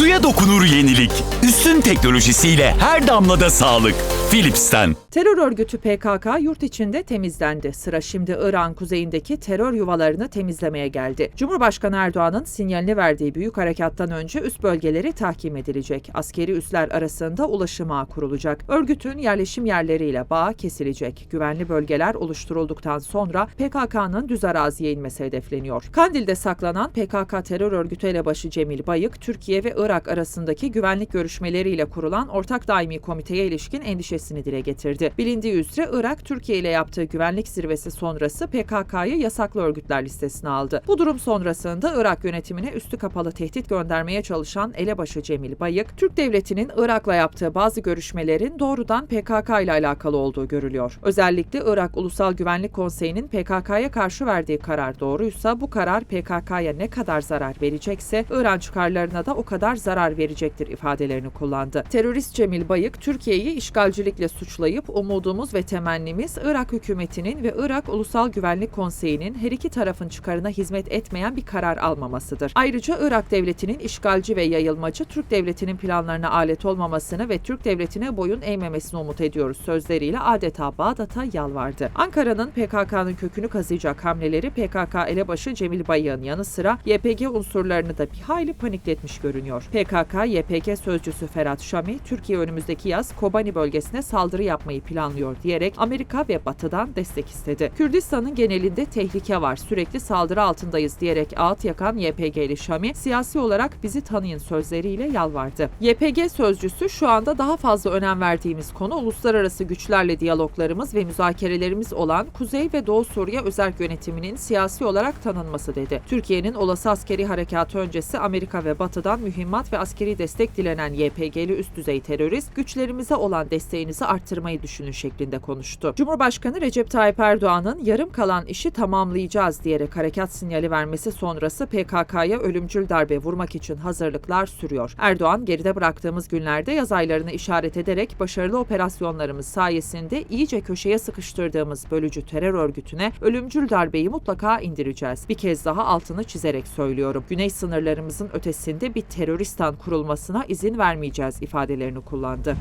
Suya dokunur yenilik. Üstün teknolojisiyle her damlada sağlık. Philips'ten. Terör örgütü PKK yurt içinde temizlendi. Sıra şimdi İran kuzeyindeki terör yuvalarını temizlemeye geldi. Cumhurbaşkanı Erdoğan'ın sinyalini verdiği büyük harekattan önce üst bölgeleri tahkim edilecek. Askeri üsler arasında ulaşım ağı kurulacak. Örgütün yerleşim yerleriyle bağı kesilecek. Güvenli bölgeler oluşturulduktan sonra PKK'nın düz araziye inmesi hedefleniyor. Kandil'de saklanan PKK terör örgütü elebaşı Cemil Bayık, Türkiye ve Irak arasındaki güvenlik görüşmeleriyle kurulan ortak daimi komiteye ilişkin endişesini dile getirdi. Bilindiği üzere Irak, Türkiye ile yaptığı güvenlik zirvesi sonrası PKK'yı yasaklı örgütler listesine aldı. Bu durum sonrasında Irak yönetimine üstü kapalı tehdit göndermeye çalışan elebaşı Cemil Bayık, Türk devletinin Irak'la yaptığı bazı görüşmelerin doğrudan PKK ile alakalı olduğu görülüyor. Özellikle Irak Ulusal Güvenlik Konseyi'nin PKK'ya karşı verdiği karar doğruysa bu karar PKK'ya ne kadar zarar verecekse İran çıkarlarına da o kadar zarar verecektir ifadelerini kullandı. Terörist Cemil Bayık, Türkiye'yi işgalcilikle suçlayıp umudumuz ve temennimiz Irak hükümetinin ve Irak Ulusal Güvenlik Konseyi'nin her iki tarafın çıkarına hizmet etmeyen bir karar almamasıdır. Ayrıca Irak devletinin işgalci ve yayılmacı Türk devletinin planlarına alet olmamasını ve Türk devletine boyun eğmemesini umut ediyoruz sözleriyle adeta Bağdat'a yalvardı. Ankara'nın PKK'nın kökünü kazıyacak hamleleri PKK elebaşı Cemil Bayık'ın yanı sıra YPG unsurlarını da bir hayli panikletmiş görünüyor. PKK, YPG sözcüsü Ferhat Şami, Türkiye önümüzdeki yaz Kobani bölgesine saldırı yapmayı planlıyor diyerek Amerika ve Batı'dan destek istedi. Kürdistan'ın genelinde tehlike var, sürekli saldırı altındayız diyerek ağıt yakan YPG'li Şami, siyasi olarak bizi tanıyın sözleriyle yalvardı. YPG sözcüsü şu anda daha fazla önem verdiğimiz konu uluslararası güçlerle diyaloglarımız ve müzakerelerimiz olan Kuzey ve Doğu Suriye özel yönetiminin siyasi olarak tanınması dedi. Türkiye'nin olası askeri harekatı öncesi Amerika ve Batı'dan mühimmat ve askeri destek dilenen YPG'li üst düzey terörist güçlerimize olan desteğinizi arttırmayı düşünün şeklinde konuştu. Cumhurbaşkanı Recep Tayyip Erdoğan'ın yarım kalan işi tamamlayacağız diyerek harekat sinyali vermesi sonrası PKK'ya ölümcül darbe vurmak için hazırlıklar sürüyor. Erdoğan geride bıraktığımız günlerde yaz aylarını işaret ederek başarılı operasyonlarımız sayesinde iyice köşeye sıkıştırdığımız bölücü terör örgütüne ölümcül darbeyi mutlaka indireceğiz. Bir kez daha altını çizerek söylüyorum. Güney sınırlarımızın ötesinde bir Yunanistan kurulmasına izin vermeyeceğiz ifadelerini kullandı.